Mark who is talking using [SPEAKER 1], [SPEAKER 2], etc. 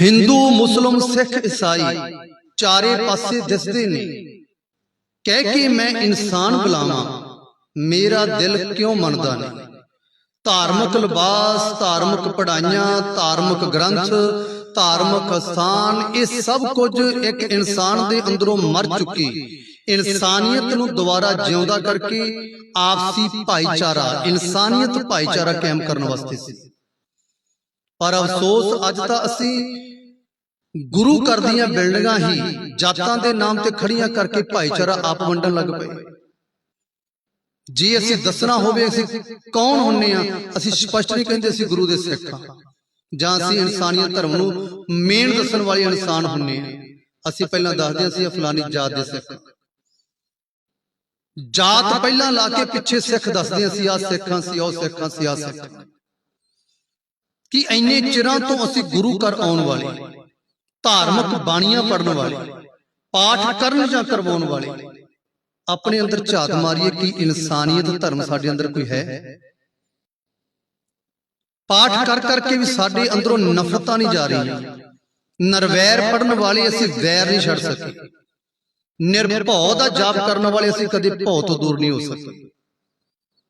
[SPEAKER 1] ਹਿੰਦੂ, ਮੁਸਲਮ, ਸਿੱਖ, ਈਸਾਈ, ਚਾਰੇ ਪਾਸੇ ਦਿਸਦੇ ਨੇ। ਕਹਿ ਕੇ ਮੈਂ ਇਨਸਾਨ ਬੁਲਾਵਾਂ, ਮੇਰਾ ਦਿਲ ਕਿਉਂ ਮੰਨਦਾ ਨਹੀਂ? ਧਾਰਮਿਕ ਲਿਬਾਸ, ਧਾਰਮਿਕ ਪੜਾਈਆਂ ਧਾਰਮਿਕ ਗ੍ਰੰਥ, ਧਾਰਮਿਕ ਅਸਥਾਨ ਇਹ ਸਭ ਕੁਝ ਇੱਕ ਇਨਸਾਨ ਦੇ ਅੰਦਰੋਂ ਮਰ ਚੁੱਕੀ। ਇਨਸਾਨੀਅਤ ਨੂੰ ਦੁਬਾਰਾ ਜਿਉਂਦਾ ਕਰਕੇ ਆਪਸੀ ਭਾਈਚਾਰਾ, ਇਨਸਾਨੀਅਤ ਭਾਈਚਾਰਾ ਕਾਇਮ ਕਰਨ ਵਾਸਤੇ ਸੀ। ਪਰ ਅਫਸੋਸ ਅੱਜ ਤਾਂ ਅਸੀਂ ਗੁਰੂ ਘਰ ਦੀਆਂ ਬਿਲਡਿੰਗਾਂ ਹੀ ਜਾਤਾਂ ਦੇ ਨਾਮ ਤੇ ਖੜੀਆਂ ਕਰਕੇ ਭਾਈਚਾਰਾ ਆਪ ਵੰਡਣ ਲੱਗ ਪਏ। ਜੇ ਅਸੀਂ ਦੱਸਣਾ ਹੋਵੇ ਅਸੀਂ ਕੌਣ ਹੁੰਨੇ ਆ? ਅਸੀਂ ਸਪਸ਼ਟ ਨਹੀਂ ਕਹਿੰਦੇ ਅਸੀਂ ਗੁਰੂ ਦੇ ਸਿੱਖ ਹਾਂ। ਜਾਂ ਅਸੀਂ ਇਨਸਾਨੀਅਤ ਧਰਮ ਨੂੰ ਮੇਨ ਦੱਸਣ ਵਾਲੇ ਇਨਸਾਨ ਹੁੰਨੇ ਆ। ਅਸੀਂ ਪਹਿਲਾਂ ਦੱਸਦੇ ਹਾਂ ਅਸੀਂ ਫਲਾਨੀ ਜਾਤ ਦੇ ਸਿੱਖ। ਜਾਤ ਪਹਿਲਾਂ ਲਾ ਕੇ ਪਿੱਛੇ ਸਿੱਖ ਦੱਸਦੇ ਹਾਂ ਅਸੀਂ ਆ ਸਿੱਖਾਂ ਸੀ ਉਹ ਸਿੱਖਾਂ ਸੀ। ਆ ਸਿੱਖ। ਕਿ ਇੰਨੇ ਚਿਰਾਂ ਤੋਂ ਅਸੀਂ ਗੁਰੂ ਘਰ ਆਉਣ ਵਾਲੇ ਧਾਰਮਿਕ ਬਾਣੀਆਂ ਪੜਨ ਵਾਲੇ ਪਾਠ ਕਰਨ ਜਾਂ ਕਰਵਾਉਣ ਵਾਲੇ ਆਪਣੇ ਅੰਦਰ ਝਾਤ ਮਾਰੀਏ ਕਿ ਇਨਸਾਨੀਅਤ ਧਰਮ ਸਾਡੇ ਅੰਦਰ ਕੋਈ ਹੈ? ਪਾਠ ਕਰ ਕਰਕੇ ਵੀ ਸਾਡੇ ਅੰਦਰੋਂ ਨਫ਼ਰਤਾਂ ਨਹੀਂ ਜਾ ਰਹੀਆਂ। ਨਰਵੈਰ ਪੜਨ ਵਾਲੇ ਅਸੀਂ ਵੈਰ ਨਹੀਂ ਛੱਡ ਸਕੇ ਨਿਰਭਉ ਦਾ ਜਾਪ ਕਰਨ ਵਾਲੇ ਅਸੀਂ ਕਦੇ ਭਉ ਤੋਂ ਦੂਰ ਨਹੀਂ ਹੋ ਸਕੇ